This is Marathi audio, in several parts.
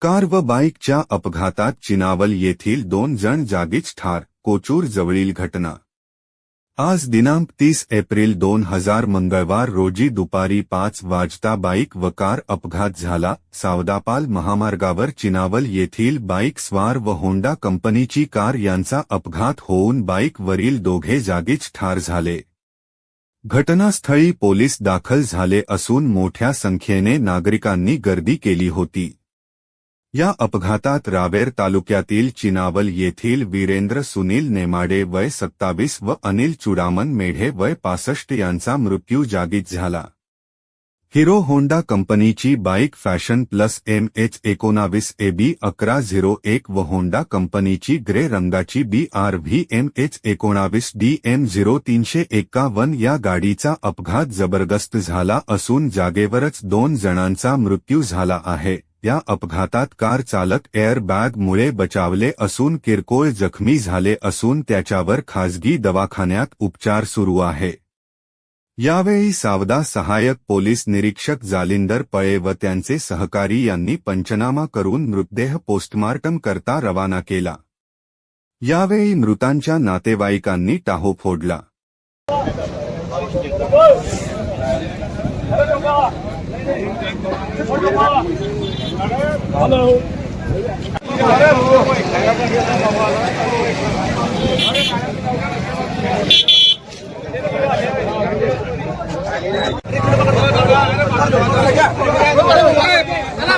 कार व बाईकच्या अपघातात चिनावल येथील दोन जण जागीच ठार कोचूर जवळील घटना. आज दिनांक तीस एप्रिल दोन हजार मंगळवार रोजी दुपारी पाच वाजता बाईक व कार अपघात झाला. सावदापाल महामार्गावर चिनावल येथील बाईक स्वार व होंडा कंपनीची कार यांचा अपघात होऊन बाईकवरील दोघे जागीच ठार झाले. घटनास्थळी पोलीस दाखल झाले असून मोठ्या संख्येने नागरिकांनी गर्दी केली होती. या अपघातात रावेर तालुक्यातील चिनावल येथील वीरेंद्र सुनील नेमाडे वय सत्तावीस व अनिल चुडामन मेढे वय पासष्ट यांचा मृत्यू जागीच झाला. हिरो होंडा कंपनीची bike fashion plus M H एकोणावीस ए बी अकरा झिरो एक व होंडा कंपनीची ग्रे रंगाची B R V M H एकोणावीस डी एम झिरो तीनशे एक्कावन्न या गाडीचा अपघात जबरदस्त झाला असून जागेवरच दोन जणांचा मृत्यू झाला आहे. त्या अपघातात कार चालक एअरबॅगमुळे बचावले असून किरकोळ जखमी झाले असून त्याच्यावर खासगी दवाखान्यात उपचार सुरू आहे. यावेळी सावदा सहाय्यक पोलीस निरीक्षक जालिंदर पळे व त्यांचे सहकारी यांनी पंचनामा करून मृतदेह पोस्टमार्टम करता रवाना केला. यावेळी मृतांच्या नातेवाईकांनी टाहो फोडला.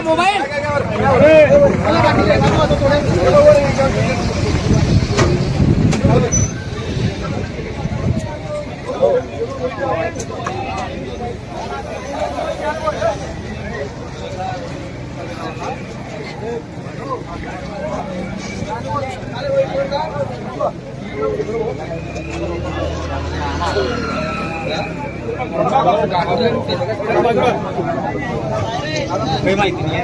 Mobile Thank you. काही माहिती नाही